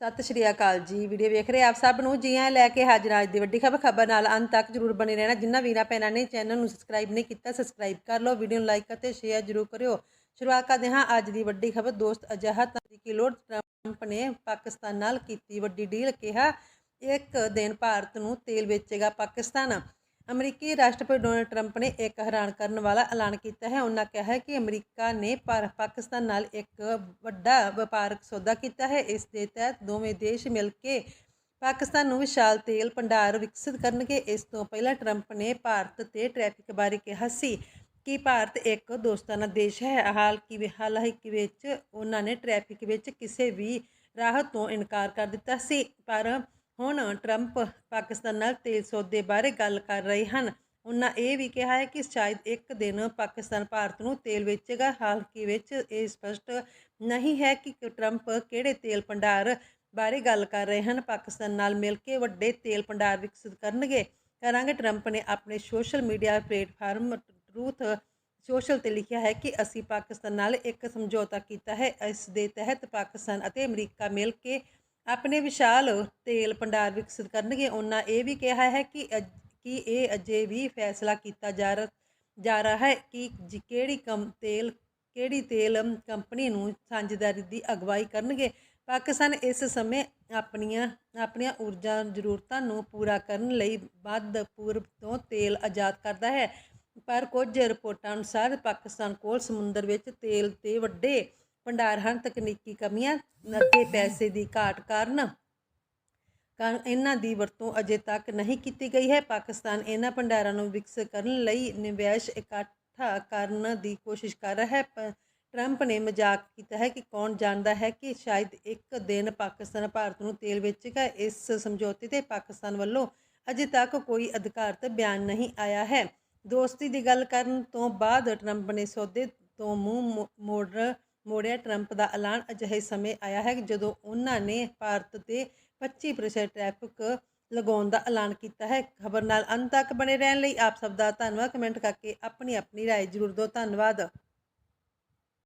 ਸਤਿ ਸ਼੍ਰੀ ਅਕਾਲ ਜੀ। ਵੀਡੀਓ ਵੇਖ ਰਹੇ ਆਪ ਸਭ ਨੂੰ? ਜੀ ਆਇਆਂ ਲੈ ਕੇ ਹਾਜ਼ਰ ਅੱਜ ਦੀ ਵੱਡੀ ਖਬਰ ਖਬਰ ਨਾਲ ਅੰਤ ਤੱਕ ਜਰੂਰ ਬਣੇ ਰਹਿਣਾ। ਜਿੰਨਾ ਵੀਰਾਂ ਭੈਣਾਂ ਨੇ ਚੈਨਲ ਨੂੰ ਸਬਸਕ੍ਰਾਈਬ ਨਹੀਂ ਕੀਤਾ ਸਬਸਕ੍ਰਾਈਬ ਕਰ ਲਓ। ਵੀਡੀਓ ਨੂੰ ਲਾਈਕ ਅਤੇ ਸ਼ੇਅਰ ਜਰੂਰ ਕਰਿਓ। ਸ਼ੁਰੂਆਤ ਕਰਦੇ ਹਾਂ ਅੱਜ ਦੀ ਵੱਡੀ ਖਬਰ। ਦੋਸਤ ਅਜਿਹਾ ਕਿ ਲੋਰਡ ਟਰੰਪ ਨੇ ਪਾਕਿਸਤਾਨ ਨਾਲ ਕੀਤੀ ਵੱਡੀ ਡੀਲ ਕਿਹਾ, ਇੱਕ ਦਿਨ ਭਾਰਤ ਨੂੰ ਤੇਲ ਵੇਚੇਗਾ ਪਾਕਿਸਤਾਨ। ਅਮਰੀਕੀ ਰਾਸ਼ਟਰਪਤੀ ਡੋਨਲਡ ਟਰੰਪ ਨੇ ਇੱਕ ਹੈਰਾਨ ਕਰਨ ਵਾਲਾ ਐਲਾਨ ਕੀਤਾ ਹੈ। ਉਹਨਾਂ ਕਿਹਾ ਹੈ ਕਿ ਅਮਰੀਕਾ ਨੇ ਪਰ ਪਾਕਿਸਤਾਨ ਨਾਲ ਇੱਕ ਵੱਡਾ ਵਪਾਰਕ ਸੌਦਾ ਕੀਤਾ ਹੈ। ਇਸ ਦੇ ਤਹਿਤ ਦੋਵੇਂ ਦੇਸ਼ ਮਿਲ ਕੇ ਪਾਕਿਸਤਾਨ ਨੂੰ ਵਿਸ਼ਾਲ ਤੇਲ ਭੰਡਾਰ ਵਿਕਸਿਤ ਕਰਨਗੇ। ਇਸ ਤੋਂ ਪਹਿਲਾਂ ਟਰੰਪ ਨੇ ਭਾਰਤ ਤੇ ਟ੍ਰੈਫਿਕ ਬਾਰੇ ਕਿਹਾ ਸੀ ਕਿ ਭਾਰਤ ਇੱਕ ਦੋਸਤਾਨਾ ਦੇਸ਼ ਹੈ। ਹਾਲ ਕਿ ਹਾਲਾਂਕਿ ਵਿੱਚ ਉਹਨਾਂ ਨੇ ਟ੍ਰੈਫਿਕ ਵਿੱਚ ਕਿਸੇ ਵੀ ਰਾਹਤ ਤੋਂ ਇਨਕਾਰ ਕਰ ਦਿੱਤਾ ਸੀ। ਪਰ ਹੁਣ ਟਰੰਪ ਪਾਕਿਸਤਾਨ ਨਾਲ ਤੇਲ ਸੌਦੇ ਬਾਰੇ ਗੱਲ ਕਰ ਰਹੇ ਹਨ। ਉਹਨਾਂ ਇਹ ਵੀ ਕਿਹਾ ਹੈ ਕਿ ਸ਼ਾਇਦ ਇੱਕ ਦਿਨ ਪਾਕਿਸਤਾਨ ਭਾਰਤ ਨੂੰ ਤੇਲ ਵੇਚੇਗਾ। ਹਾਲਾਂਕਿ ਵਿੱਚ ਇਹ ਸਪਸ਼ਟ ਨਹੀਂ ਹੈ ਕਿ ਟਰੰਪ ਕਿਹੜੇ ਤੇਲ ਭੰਡਾਰ ਬਾਰੇ ਗੱਲ ਕਰ ਰਹੇ ਹਨ। ਪਾਕਿਸਤਾਨ ਨਾਲ ਮਿਲ ਕੇ ਵੱਡੇ ਤੇਲ ਭੰਡਾਰ ਵਿਕਸਿਤ ਕਰਨਗੇ। ਕਰਾਂਗੇ ਟਰੰਪ ਨੇ ਆਪਣੇ social media platform truth social ਤੇ ਲਿਖਿਆ ਹੈ ਕਿ ਅਸੀਂ ਪਾਕਿਸਤਾਨ ਨਾਲ ਇੱਕ ਸਮਝੌਤਾ ਕੀਤਾ ਹੈ। ਇਸ ਦੇ ਤਹਿਤ ਪਾਕਿਸਤਾਨ ਅਤੇ ਅਮਰੀਕਾ ਮਿਲ ਕੇ ਆਪਣੇ ਵਿਸ਼ਾਲ ਤੇਲ ਭੰਡਾਰ ਵਿਕਸਿਤ ਕਰਨਗੇ। ਉਹਨਾਂ ਇਹ ਵੀ ਕਿਹਾ ਹੈ ਕਿ ਅਜ- ਕਿ ਇਹ ਅਜੇ ਵੀ ਫੈਸਲਾ ਕੀਤਾ ਜਾ ਰ- ਜਾ ਰਿਹਾ ਹੈ ਕਿ ਜੀ, ਕਿਹੜੀ ਕਮ, ਤੇਲ, ਕਿਹੜੀ ਤੇਲ ਕੰਪਨੀ ਨੂੰ ਸਾਂਝੇਦਾਰੀ ਦੀ ਅਗਵਾਈ ਕਰਨਗੇ। ਪਾਕਿਸਤਾਨ ਇਸ ਸਮੇਂ ਆਪਣੀਆਂ ਆਪਣੀਆਂ ਊਰਜਾ ਜ਼ਰੂਰਤਾਂ ਨੂੰ ਪੂਰਾ ਕਰਨ ਲਈ ਵੱਧ ਪੂਰਬ ਤੋਂ ਤੇਲ ਆਜ਼ਾਦ ਕਰਦਾ ਹੈ। ਪਰ ਕੁਝ ਰਿਪੋਰਟਾਂ ਅਨੁਸਾਰ ਪਾਕਿਸਤਾਨ ਕੋਲ ਸਮੁੰਦਰ ਵਿੱਚ ਤੇਲ ਦੇ ਵੱਡੇ ਭੰਡਾਰ ਹਨ ਤਕਨੀਕੀ ਕਮੀਆਂ ਅਤੇ ਪੈਸੇ ਦੀ ਘਾਟ ਕਾਰਨ ਇਹਨਾਂ ਦੀ ਵਰਤੋਂ ਅਜੇ ਤੱਕ ਨਹੀਂ ਕੀਤੀ ਗਈ ਹੈ। ਪਾਕਿਸਤਾਨ ਇਹਨਾਂ ਭੰਡਾਰਾਂ ਨੂੰ ਵਿਕਸਿਤ ਕਰਨ ਲਈ ਨਿਵੇਸ਼ ਇਕੱਠਾ ਕਰਨ ਦੀ ਕੋਸ਼ਿਸ਼ ਕਰ ਰਿਹਾ ਹੈ। ਟਰੰਪ ਨੇ ਮਜ਼ਾਕ ਕੀਤਾ ਹੈ ਕਿ ਕੌਣ ਜਾਣਦਾ ਹੈ ਕਿ ਸ਼ਾਇਦ ਇੱਕ ਦਿਨ ਪਾਕਿਸਤਾਨ ਭਾਰਤ ਨੂੰ ਤੇਲ ਵੇਚੇਗਾ। ਇਸ ਸਮਝੌਤੇ ਤੇ ਪਾਕਿਸਤਾਨ ਵੱਲੋਂ ਅਜੇ ਤੱਕ ਕੋਈ ਅਧਿਕਾਰਤ ਬਿਆਨ ਨਹੀਂ ਆਇਆ ਹੈ। ਦੋਸਤੀ ਦੀ ਗੱਲ ਕਰਨ ਤੋਂ ਬਾਅਦ ਟਰੰਪ ਨੇ ਸੌਦੇ ਤੋਂ ਮੂੰਹ ਮੋ- ਮੋੜ ਮੋੜਿਆ ਟਰੰਪ ਦਾ ਐਲਾਨ ਅਜਿਹੇ ਸਮੇਂ ਆਇਆ ਹੈ ਜਦੋਂ ਉਹਨਾਂ ਨੇ ਭਾਰਤ ਤੇ 25% ਟ੍ਰੈਫਿਕ ਲਗਾਉਣ ਦਾ ਐਲਾਨ ਕੀਤਾ ਹੈ ਖਬਰ ਨਾਲ ਅੰਤ ਤੱਕ ਬਣੇ ਰਹਿਣ ਲਈ ਆਪ ਸਭ ਦਾ ਧੰਨਵਾਦ ਕਮੈਂਟ ਕਰਕੇ ਆਪਣੀ ਆਪਣੀ رائے ਜ਼ਰੂਰ ਦਿਓ ਧੰਨਵਾਦ